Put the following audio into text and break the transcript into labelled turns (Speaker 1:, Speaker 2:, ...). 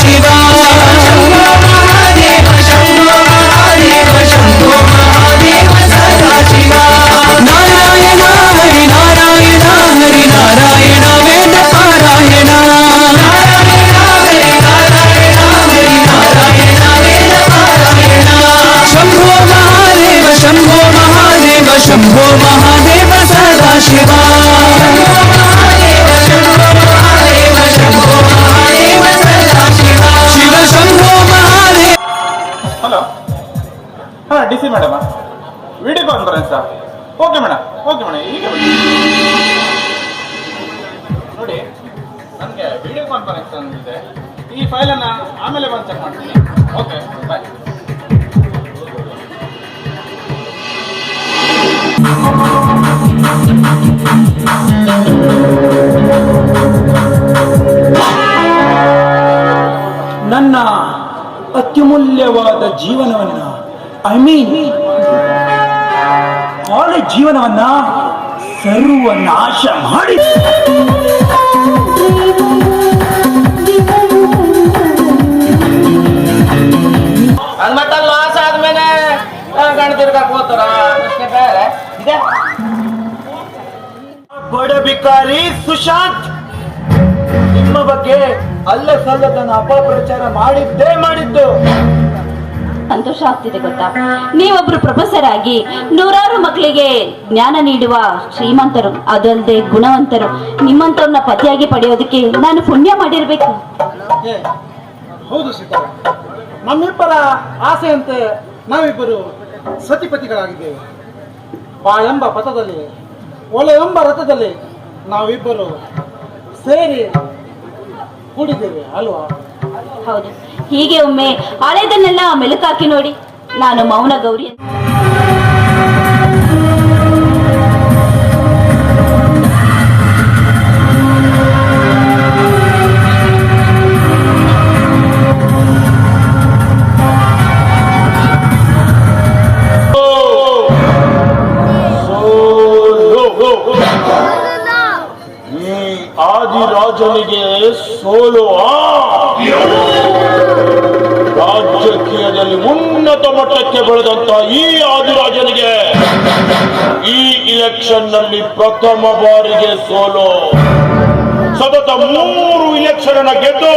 Speaker 1: Shiva. D C madam video ಕಾನ್ಫರೆನ್ಸಾ okay madam okay madam ಈಗ ನೋಡಿ, ನನಗೆ ವಿಡಿಯೋ ಕಾನ್ಫರೆನ್ಸ್ ಅಂದಿದೆ ಈ ಫೈಲನ್ನು ಆಮೇಲೆ ಬಂದು ಚೆಕ್ ಮಾಡ್ತೀನಿ. ಓಕೆ ಬಾಯ್
Speaker 2: ನನ್ನ ಅತ್ಯಮೂಲ್ಯವಾದ ಜೀವನವನ್ನ ಐ ಮೀನ್ ಕಾಲೇಜ್ ಜೀವನವನ್ನ ಸರ್ವನಾಶ ಮಾಡಿ.
Speaker 3: ಹನುಮಂತ ಲಾಸ್ ಆದ್ಮೇಲೆ ಬೇರೆ. ಇದೆ?
Speaker 2: ಬಡ ಬಿಕಾರಿ ಸುಶಾಂತ್ ನಿಮ್ಮ ಬಗ್ಗೆ ಅಲ್ಲ ಸಲ್ಲದನ್ನ ಅಪಪ್ರಚಾರ ಮಾಡಿದ್ದೇ ಮಾಡಿದ್ದು.
Speaker 4: ಸಂತೋಷ ಆಗ್ತಿದೆ ಗೊತ್ತಾ? ನೀವೊಬ್ರು ಪ್ರೊಫೆಸರ್ ಆಗಿ ನೂರಾರು ಮಕ್ಕಳಿಗೆ ಜ್ಞಾನ ನೀಡುವ ಶ್ರೀಮಂತರು ಅದಲ್ಲದೆ ಗುಣವಂತರು ನಿಮ್ಮಂತವ್ರನ್ನ ಪತಿಯಾಗಿ ಪಡೆಯೋದಕ್ಕೆ ನಾನು ಪುಣ್ಯ ಮಾಡಿರ್ಬೇಕು.
Speaker 5: ಹೌದು ಸೀತಾ ನಮ್ಮಿಬ್ಬರ ಆಸೆಯಂತೆ ನಾವಿಬ್ಬರು ಸತಿಪತಿಗಳಾಗಿದ್ದೇವೆ. ಬಾಳೆಂಬ ಪಥದಲ್ಲಿ ಒಲೆ ಎಂಬ ರಥದಲ್ಲಿ ನಾವಿಬ್ಬರು ಸೇರಿ ಕೂಡಿದ್ದೇವೆ ಅಲ್ವಾ?
Speaker 4: ಹೌದು. ಹೀಗೆ ಒಮ್ಮೆ ಹಳೆದನ್ನೆಲ್ಲ ಮೆಲುಕಾಕಿ ನೋಡಿ. ನಾನು ಮೌನ ಗೌರಿ.
Speaker 6: ಆದಿರಾಜನಿಗೆ ಸೋಲು ಆ ಉನ್ನತ ಮಟ್ಟಕ್ಕೆ ಬೆಳೆದಂತ ಈ ಆದಿರಾಜನಿಗೆ ಈ ಇಲೆಕ್ಷನ್ನಲ್ಲಿ ಪ್ರಥಮ ಬಾರಿಗೆ ಸೋಲು. ಸತತ ಮೂರು ಇಲೆಕ್ಷನ್ ಗೆದ್ದು